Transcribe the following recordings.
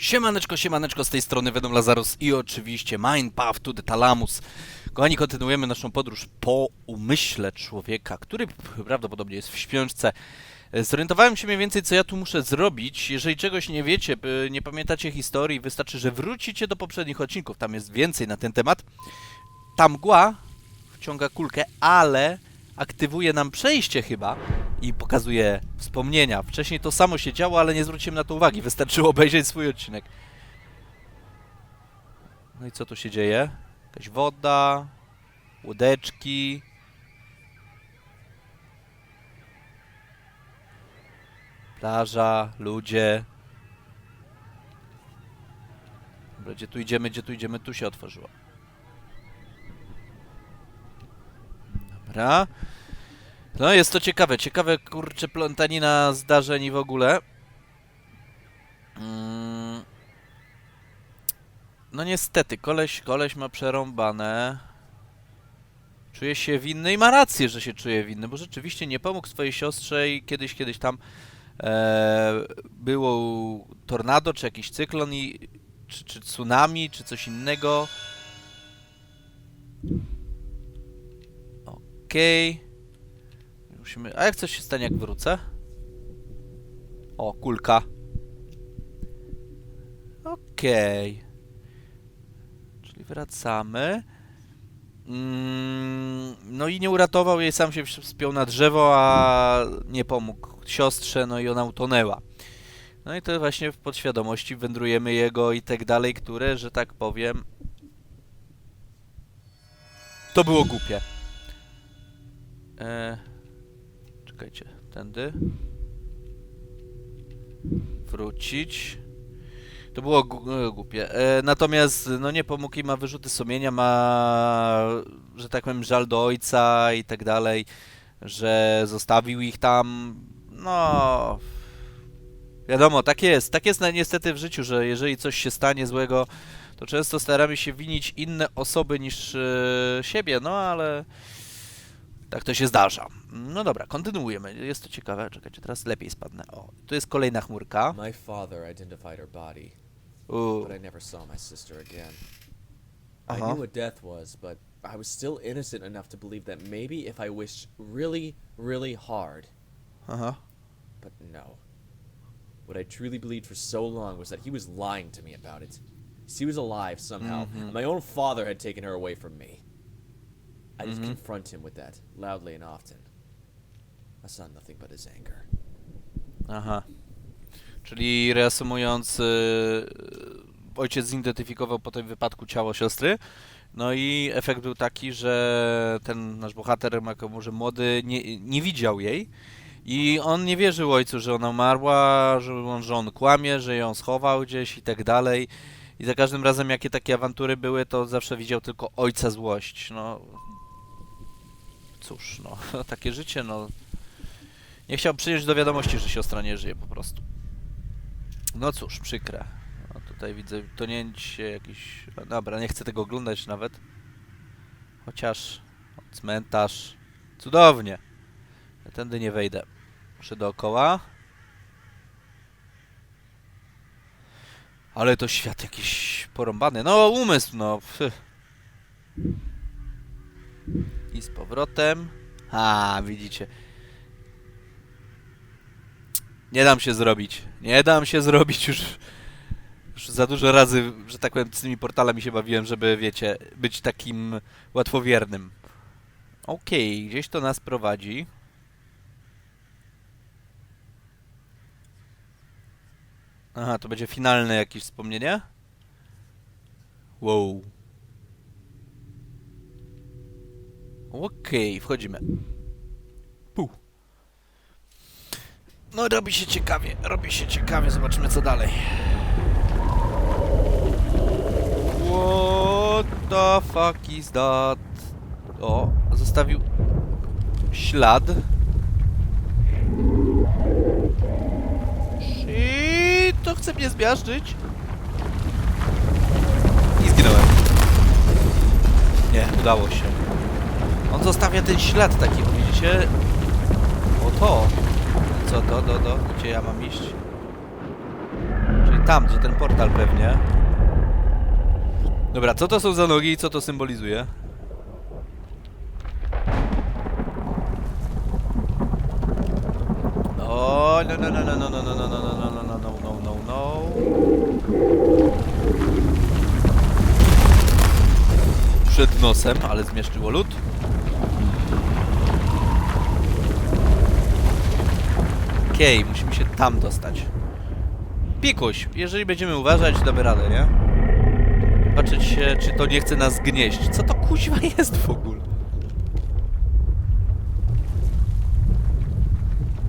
Siemaneczko, siemaneczko, z tej strony Venom Lazarus i oczywiście Mind Path to the Talamus. Kochani, kontynuujemy naszą podróż po umyśle człowieka, który prawdopodobnie jest w śpiączce. E, Zorientowałem się mniej więcej, co ja tu muszę zrobić. Jeżeli czegoś nie wiecie, by nie pamiętacie historii, wystarczy, że wrócicie do poprzednich odcinków. Tam jest więcej na ten temat. Ta mgła wciąga kulkę, ale aktywuje nam przejście chyba i pokazuje wspomnienia. Wcześniej to samo się działo, ale nie zwróciłem na to uwagi. Wystarczyło obejrzeć swój odcinek. No i co tu się dzieje? Jakaś woda, łódeczki. Plaża, ludzie. Dobra, gdzie tu idziemy, gdzie tu idziemy? Tu się otworzyło. Dobra. No jest to ciekawe, ciekawe kurcze plątanina zdarzeń i w ogóle. Mm. No niestety, koleś, koleś ma przerąbane. Czuje się winny i ma rację, że się czuje winny, bo rzeczywiście nie pomógł swojej siostrze i kiedyś, kiedyś tam e, było tornado, czy jakiś cyklon, i, czy, czy tsunami, czy coś innego. Okej. Musimy... A jak coś się stanie, jak wrócę? O, kulka. Okej. Czyli wracamy. Mm, no i nie uratował jej, sam się wspiął na drzewo, a nie pomógł siostrze, no i ona utonęła. No i to właśnie w podświadomości wędrujemy jego i tak dalej, które, że tak powiem... To było głupie. E, czekajcie, tędy. Wrócić. To było e, głupie. E, natomiast, no nie pomógł i ma wyrzuty sumienia, ma, że tak powiem, żal do ojca i tak dalej, że zostawił ich tam. No. Wiadomo, tak jest. Tak jest niestety w życiu, że jeżeli coś się stanie złego, to często staramy się winić inne osoby niż e, siebie, no ale. Tak to się zdarza. No dobra, kontynuujemy. Jest to ciekawe. Czekajcie, teraz lepiej spadnę. O, tu jest kolejna chmurka. My father identified her body, U, but I never saw my sister again. I knew what death was, but I was still innocent enough to believe that maybe if I wished really, really hard, aha. but no. What I truly believed for so long was that he was lying to me about it. She was alive somehow. and My own father had taken her away from me. I just confront him with that, loudly and often. I saw nothing but his anger. Aha. Czyli reasumując, yy, ojciec zidentyfikował po tym wypadku ciało siostry. No i efekt był taki, że ten nasz bohater, jako może młody, nie, nie widział jej. I on nie wierzył ojcu, że ona umarła, że on, że on kłamie, że ją schował gdzieś i tak dalej. I za każdym razem, jakie takie awantury były, to zawsze widział tylko ojca złość. No cóż, no takie życie, no nie chciał przyjąć do wiadomości, że siostra nie żyje po prostu. No cóż, przykre. No tutaj widzę tonięcie jakiś... no Dobra, nie chcę tego oglądać nawet. Chociaż... o, Cmentarz. Cudownie. Ja tędy nie wejdę. Muszę dookoła. Ale to świat jakiś porąbany. No, umysł, no. Pff. I z powrotem. A, widzicie. Nie dam się zrobić. Nie dam się zrobić już. Już za dużo razy, że tak powiem, z tymi portalami się bawiłem, żeby, wiecie, być takim łatwowiernym. Okej, gdzieś to nas prowadzi. Aha, to będzie finalne jakieś wspomnienie? Wow. Okej, wchodzimy. Puh. No robi się ciekawie, robi się ciekawie, zobaczymy co dalej. What the fuck is that? O, zostawił ślad. Shit, to chce mnie zmiażdżyć. I zginąłem. Nie, udało się. On zostawia ten ślad taki, widzicie? O to. Co to, do, do? Gdzie ja mam iść? Czyli tam, gdzie ten portal pewnie. Dobra, co to są za nogi i co to symbolizuje? O, no, no, no, no, no, no, no, no, no, no, no, no, no, no, no, no. Przed nosem, ale zmieszczyło lód. Okej, musimy się tam dostać. Pikuś, jeżeli będziemy uważać, damy radę, nie? Patrzeć się, czy to nie chce nas gnieść. Co to kuźwa jest w ogóle?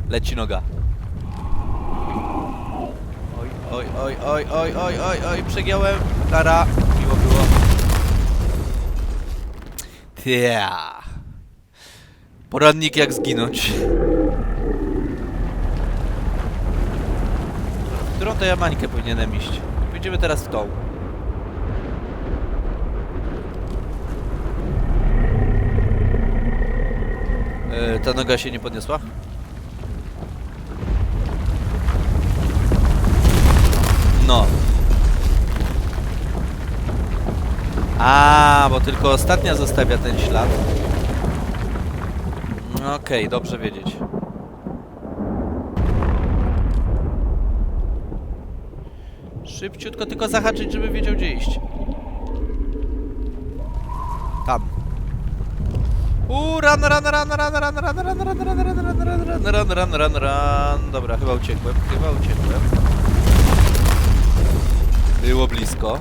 Leci noga. Oj, oj, oj, oj, oj, oj, oj, oj, przegiąłem. Kara, miło było. Tia. Poradnik jak zginąć. W którą to ja mańkę powinienem iść? Pójdziemy teraz w tą. E, ta noga się nie podniosła? No. A, bo tylko ostatnia zostawia ten ślad. Okej, dobrze wiedzieć. Szybciutko tylko zahaczyć, żeby wiedział gdzie iść. Tam. Uuu, run, run, run, run, run, run, run, run, run, run, run, run, run, run, run, run, run. Dobra, chyba uciekłem, chyba uciekłem. Było blisko.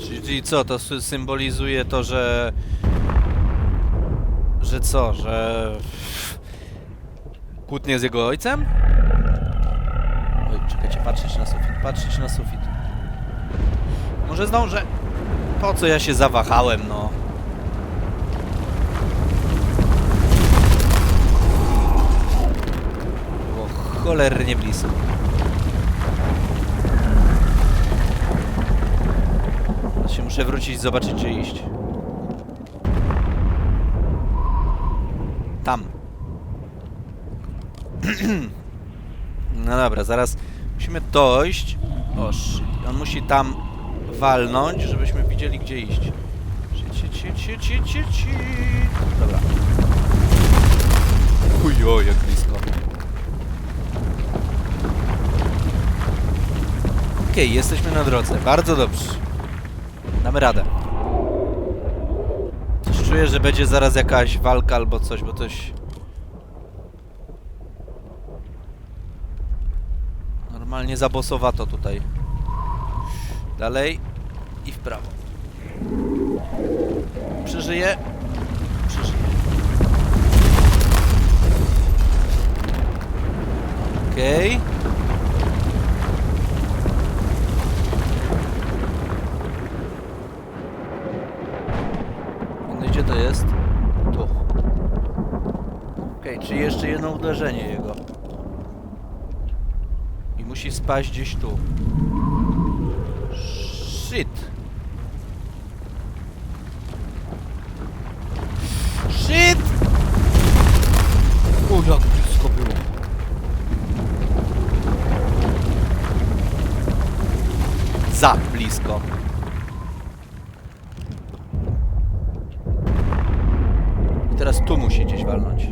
Czyli, co, to sy- symbolizuje to, że... Że co, że... Kłótnie z jego ojcem? Oj, czekajcie, patrzeć na sufit, patrzeć na sufit. Może zdążę. Po co ja się zawahałem, no? Było cholernie blisko. Muszę wrócić i zobaczyć, gdzie iść. Tam. No dobra, zaraz musimy dojść. O. On musi tam walnąć, żebyśmy widzieli, gdzie iść. Dobra. Ujo, jak blisko. Okej, jesteśmy na drodze. Bardzo dobrze. Damy radę. Coś czuję, że będzie zaraz jakaś walka albo coś, bo coś... Normalnie zabosowato tutaj. Dalej i w prawo. Przeżyję. Przeżyję. Okej. Gdzie to jest? Tu. Okej, czyli jeszcze jedno uderzenie jego. Musi spaść gdzieś tu. Shit. Shit! O, jak blisko było. Za blisko. Teraz tu musi gdzieś walnąć.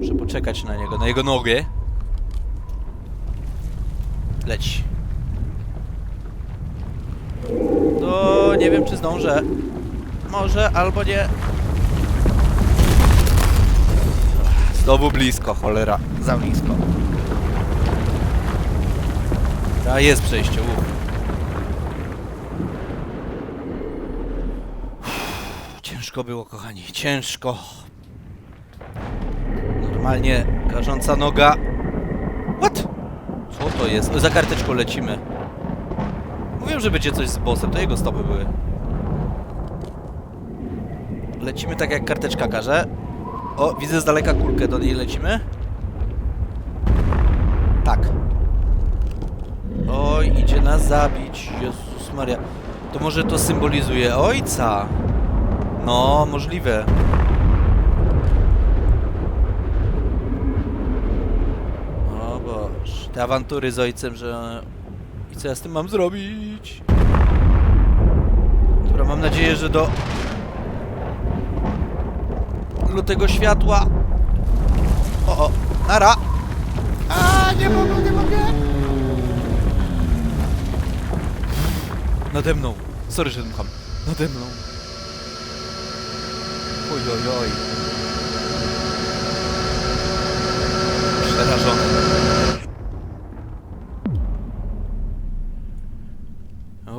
Muszę poczekać na niego, na jego nogę. Leć. No, nie wiem czy zdążę. Może, albo nie. Znowu blisko, cholera. Za blisko. A jest przejście. Ciężko było, kochani, ciężko. Normalnie karząca noga. Jest? Za karteczką lecimy. Mówiłem, że będzie coś z bossem, to jego stopy były. Lecimy tak jak karteczka każe. O, widzę z daleka kulkę, do niej lecimy. Tak. Oj, idzie nas zabić. Jezus Maria. To może to symbolizuje ojca? No, możliwe. Te awantury z ojcem, że... I co ja z tym mam zrobić? Dobra, mam nadzieję, że do... Do tego światła... O, o, nara! A, nie mogę, nie mogę! Nade mną. Sorry, że dmucham. Nade mną. Oj, oj, oj. Przerażony.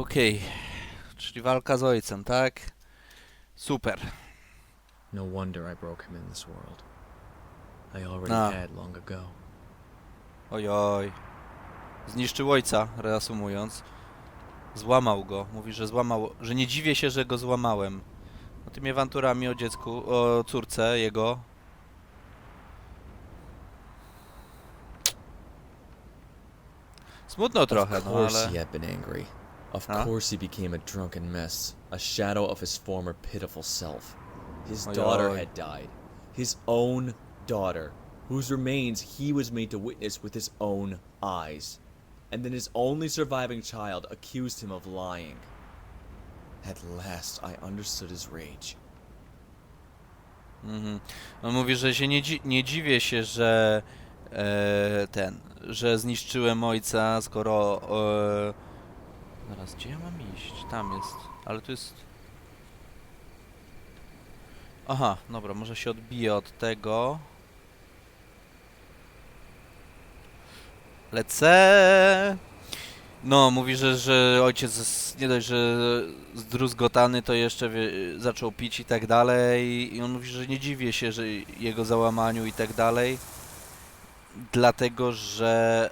Okej. Czyli walka z ojcem, tak? Super. No wonder I broke him in this world. I already Ah. had long ago. Oj, oj. Zniszczył ojca, reasumując. Złamał go. Mówi, że złamał, że nie dziwię się, że go złamałem. No tymi awanturami o dziecku, o córce jego. Smutno trochę, of no course ale... he had been angry. Of Huh? course he became a drunken mess, a shadow of his former pitiful self. His Oi, daughter had died. His own daughter, whose remains he was made to witness with his own eyes. And then his only surviving child accused him of lying. At last I understood his rage. Mhm. On mówi, że się nie, dzi nie dziwię się, że e, ten, że zniszczyłem ojca, skoro... E, zaraz, gdzie ja mam iść? Tam jest, ale tu jest... Aha, dobra, może się odbiję od tego. Lecę! No, mówi, że, że ojciec nie dość, że zdruzgotany, to jeszcze wie, zaczął pić i tak dalej. I on mówi, że nie dziwię się, że jego załamaniu i tak dalej. Dlatego, że...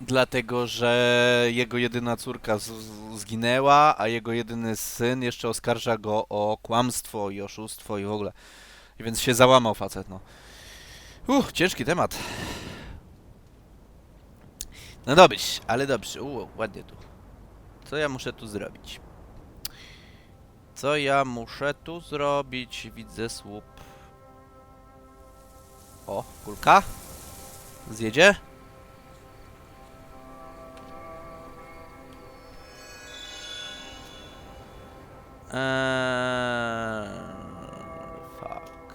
Dlatego, że jego jedyna córka z, zginęła, a jego jedyny syn jeszcze oskarża go o kłamstwo i oszustwo i w ogóle. I więc się załamał facet, no. Uff, ciężki temat. No dobrze, ale dobrze. U, ładnie tu. Co ja muszę tu zrobić? Co ja muszę tu zrobić? Widzę słup. O, kulka. Zjedzie? Eee, fuck.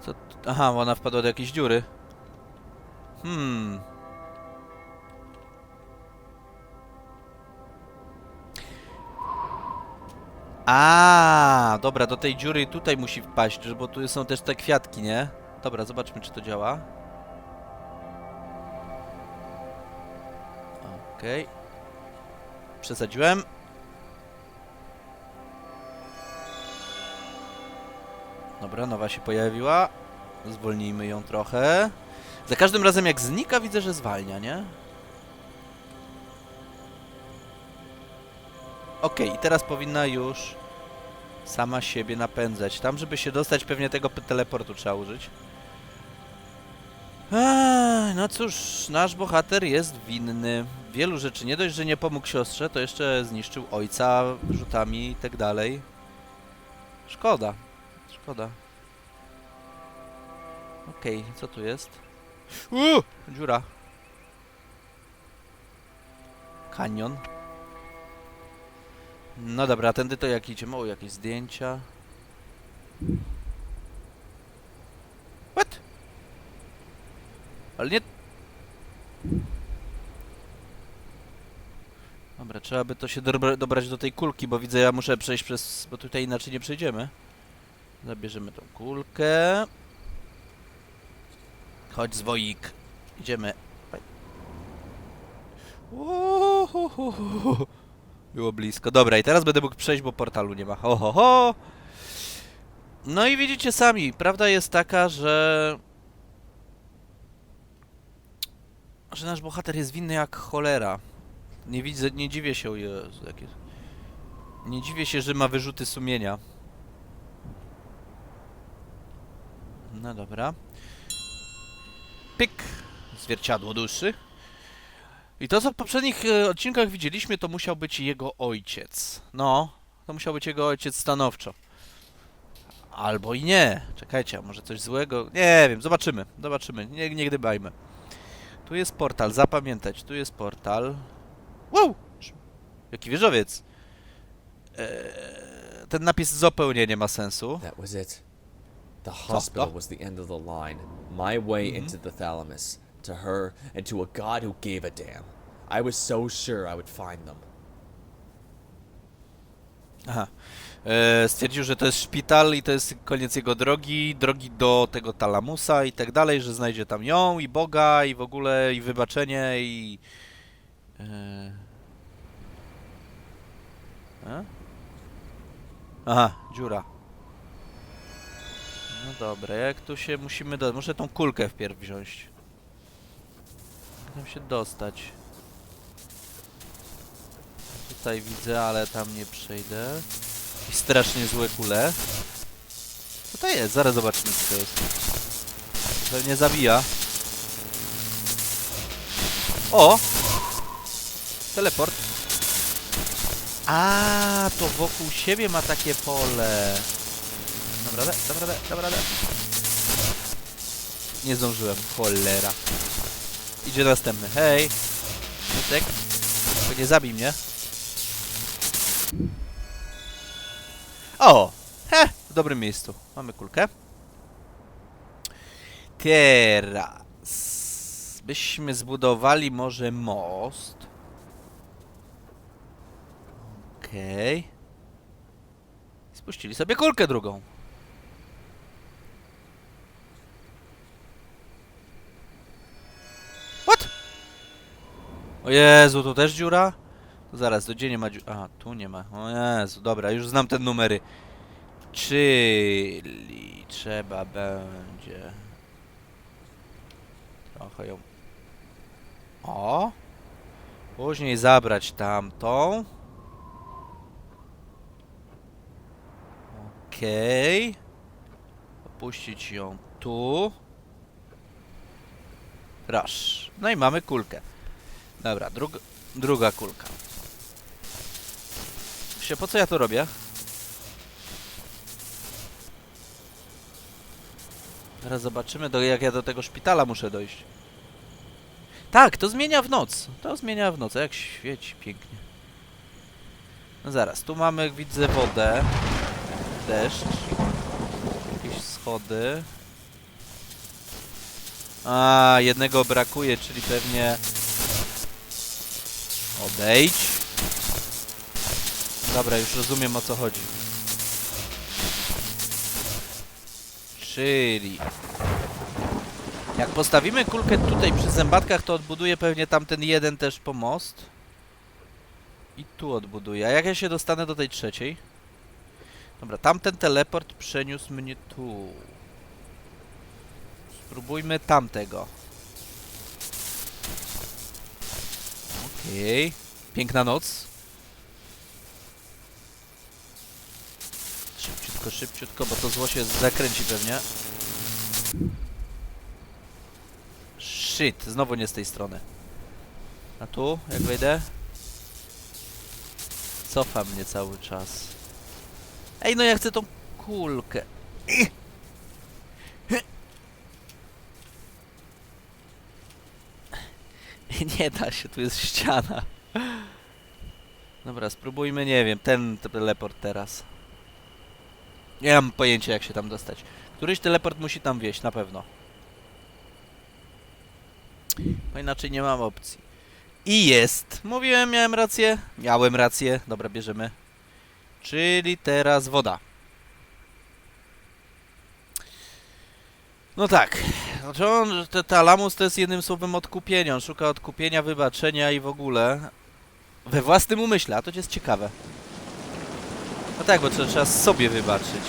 Co? Aha, ona wpadła do jakiejś dziury. Hmm. A, dobra, do tej dziury tutaj musi wpaść, bo tu są też te kwiatki, nie? Dobra, zobaczmy, czy to działa. Okej. Przesadziłem. Dobra, nowa się pojawiła. Zwolnijmy ją trochę. Za każdym razem jak znika, widzę, że zwalnia, nie? Okej, i teraz powinna już sama siebie napędzać. Tam, żeby się dostać, pewnie tego teleportu trzeba użyć. Eee, no cóż, nasz bohater jest winny. Wielu rzeczy. Nie dość, że nie pomógł siostrze, to jeszcze zniszczył ojca rzutami i tak dalej. Szkoda. Szkoda. Okej, co tu jest? Uuu, dziura. Kanion. No dobra, a tędy to jak idziemy? O, jakieś zdjęcia. What? Ale nie... Dobra, trzeba by to się dobra, dobrać do tej kulki, bo widzę, ja muszę przejść przez... bo tutaj inaczej nie przejdziemy. Zabierzemy tą kulkę. Chodź, zwoik. Idziemy. Uhuhuhu. Było blisko. Dobra, i teraz będę mógł przejść, bo portalu nie ma. Ho, ho, ho. No i widzicie sami, prawda jest taka, że... że nasz bohater jest winny jak cholera. Nie widzę, nie dziwię się, o Jezu. Nie dziwię się, że ma wyrzuty sumienia. No dobra. Pyk. Zwierciadło duszy. I to, co w poprzednich e, odcinkach widzieliśmy, to musiał być jego ojciec. No, to musiał być jego ojciec stanowczo. Albo i nie. Czekajcie, a może coś złego? Nie wiem, zobaczymy. Zobaczymy. Nie, nie gdybajmy. Tu jest portal, zapamiętać. Tu jest portal. Wow! Jaki wieżowiec. Eee, ten napis zupełnie nie ma sensu. That was it. The hospital was the end of the line. My way into the thalamus. To her and to a god who gave a damn. I was so sure I would find them. Aha. E, stwierdził, że to jest szpital i to jest koniec jego drogi, drogi do tego Talamusa i tak dalej, że znajdzie tam ją i Boga i w ogóle i wybaczenie i... E... Aha, dziura. No dobra, jak tu się musimy do... Muszę tą kulkę wpierw wziąć. Tam się dostać? Tutaj widzę, ale tam nie przejdę. I strasznie złe kule. Co to jest? Zaraz zobaczymy co to jest. To nie zabija. O! Teleport. A, to wokół siebie ma takie pole. Radę, dam radę, dam radę. Nie zdążyłem, cholera. Idzie następny. Hej! Mutek. To nie zabij mnie. O! He! W dobrym miejscu. Mamy kulkę. Teraz byśmy zbudowali może most. Okej. Spuścili sobie kulkę drugą. O Jezu, tu też dziura? Zaraz, to gdzie nie ma dziu... Aha, tu nie ma. O Jezu, dobra, już znam te numery. Czyli trzeba będzie... Trochę ją... O! Później zabrać tamtą. Okej. Opuścić ją tu. Proszę. No i mamy kulkę. Dobra, drug druga kulka. Się, po co ja to robię? Teraz zobaczymy, do, jak ja do tego szpitala muszę dojść. Tak, to zmienia w noc. To zmienia w noc. Jak świeci pięknie. No zaraz, tu mamy, widzę, wodę. Deszcz. Jakieś schody. A, jednego brakuje, czyli pewnie... Odejdź. Dobra, już rozumiem o co chodzi. Czyli... Jak postawimy kulkę tutaj przy zębatkach, to odbuduje pewnie tamten jeden też pomost. I tu odbuduje. A jak ja się dostanę do tej trzeciej? Dobra, tamten teleport przeniósł mnie tu. Spróbujmy tamtego. Okej. Piękna noc. Szybciutko, szybciutko, bo to zło się zakręci pewnie. Shit, znowu nie z tej strony. A tu, jak wejdę? Cofa mnie cały czas. Ej, no ja chcę tą kulkę. Nie da się, tu jest ściana. Dobra, spróbujmy, nie wiem, ten teleport teraz. Nie mam pojęcia, jak się tam dostać. Któryś teleport musi tam wieść, na pewno. Bo inaczej nie mam opcji. I jest! Mówiłem, miałem rację. Miałem rację. Dobra, bierzemy. Czyli teraz woda. No tak. Znaczy on, te, Talamus to jest jednym słowem odkupienia. On szuka odkupienia, wybaczenia i w ogóle. We własnym umyśle, a to jest ciekawe. No tak, bo trzeba, trzeba sobie wybaczyć.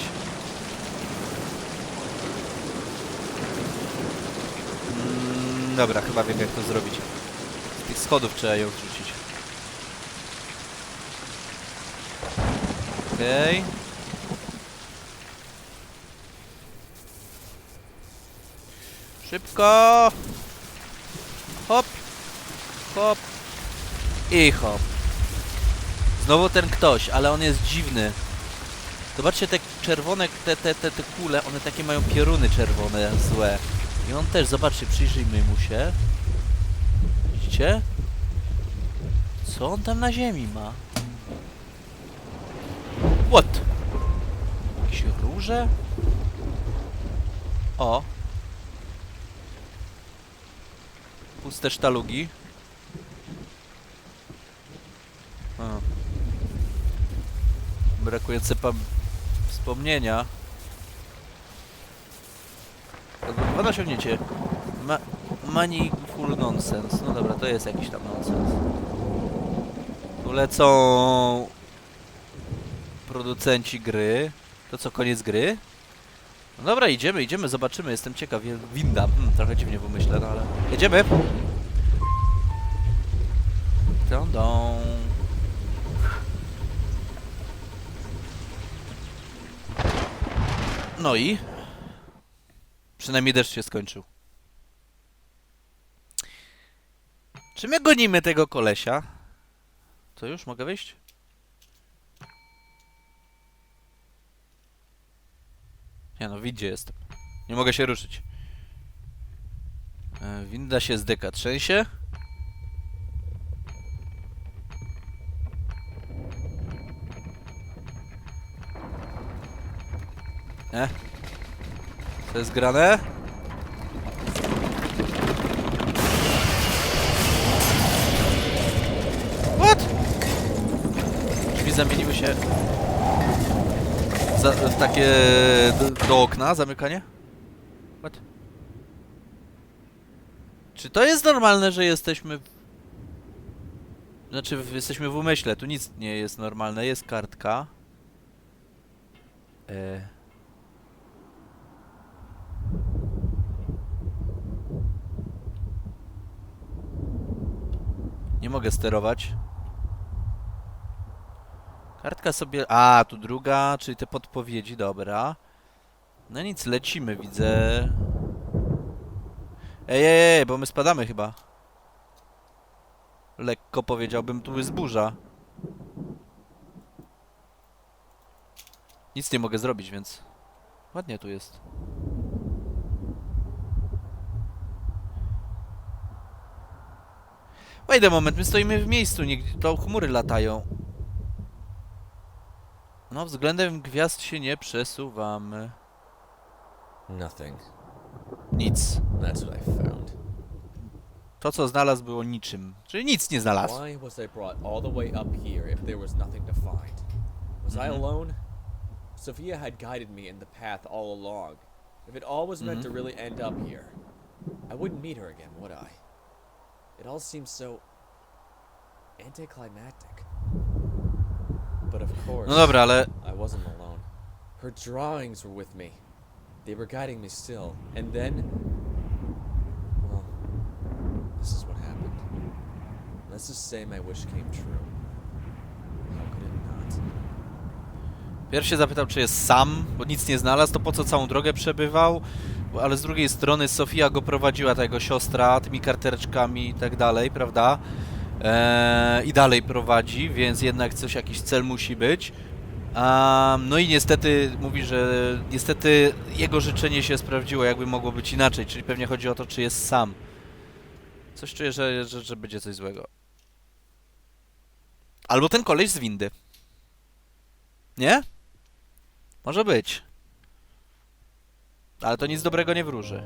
Mm, dobra, chyba wiem jak to zrobić. Z tych schodów trzeba ją zrzucić. Okej. Szybko! Hop! Hop! I hop. Znowu ten ktoś, ale on jest dziwny. Zobaczcie te czerwone, te, te, te, te kule, one takie mają pioruny czerwone, złe. I on też, zobaczcie, przyjrzyjmy mu się. Widzicie? Co on tam na ziemi ma? What? Jakieś róże? O. Puste sztalugi. O. Brakujące pam... wspomnienia. Dwa osiągnięcie. Ma... Money full nonsense. No dobra, to jest jakiś tam nonsens. Tu lecą... producenci gry. To co, koniec gry? No dobra, idziemy, idziemy, zobaczymy. Jestem ciekaw. Winda. Hmm, trochę dziwnie pomyślę, no ale... Jedziemy! Dą. No i? Przynajmniej deszcz się skończył. Czy my gonimy tego kolesia? To już? Mogę wyjść? Nie no, widzie jestem. Nie mogę się ruszyć. E, winda się zdyka. Trzęsie? E? Co jest grane? What? Drzwi zamieniły się za, w takie do, do okna, zamykanie? What? Czy to jest normalne, że jesteśmy w... Znaczy, w, jesteśmy w umyśle, tu nic nie jest normalne, jest kartka. E... Nie mogę sterować. Kartka sobie... A, tu druga, czyli te podpowiedzi, dobra. No nic, lecimy, widzę. Ej, ej, ej, bo my spadamy chyba. Lekko powiedziałbym, tu jest burza. Nic nie mogę zrobić, więc... Ładnie tu jest. Wait a moment, my stoimy w miejscu, nie, to chmury latają. No, względem gwiazd się nie przesuwamy. Nothing. Nic. That's what I found. To, co znalazł, było niczym. Czyli nic nie znalazł. Why was I brought all the way up here if there was nothing to find? Was I alone? Sophia had guided me in the path all along. If it all was meant to really end up here, I wouldn't meet her again, would I? It all seems so anticlimactic. No dobra, ale I wasn't alone. Her drawings were with me. They were guiding me still. And then. Well, this is what happened. Let's just say my wish came true. How could it not? Pierw się zapytał, czy jest sam, bo nic nie znalazł, to po co całą drogę przebywał? Ale z drugiej strony Sofia go prowadziła, ta jego siostra, tymi karteczkami i tak dalej, prawda? Eee, I dalej prowadzi, więc jednak coś, jakiś cel musi być. A, no i niestety mówi, że niestety jego życzenie się sprawdziło, jakby mogło być inaczej, czyli pewnie chodzi o to, czy jest sam. Coś czuję, że, że, że będzie coś złego. Albo ten koleś z windy. Nie? Może być. Ale to nic dobrego nie wróży.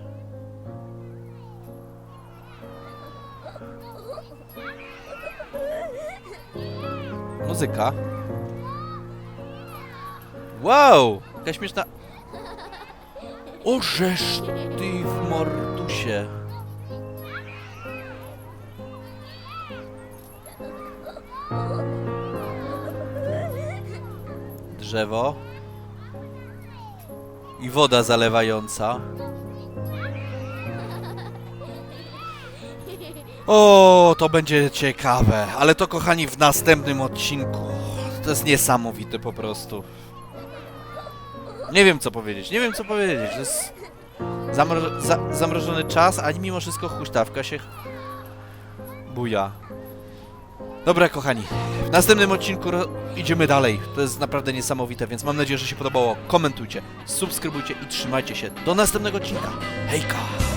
Muzyka. Wow! Jaka śmieszna... O, żeż ty w mordusie. Drzewo. I woda zalewająca. O, to będzie ciekawe, ale to kochani w następnym odcinku. To jest niesamowite po prostu. Nie wiem co powiedzieć, nie wiem co powiedzieć. To jest zamro za zamrożony czas, a mimo wszystko huśtawka się buja. Dobra, kochani, w następnym odcinku idziemy dalej. To jest naprawdę niesamowite, więc mam nadzieję, że się podobało. Komentujcie, subskrybujcie i trzymajcie się. Do następnego odcinka. Hejka!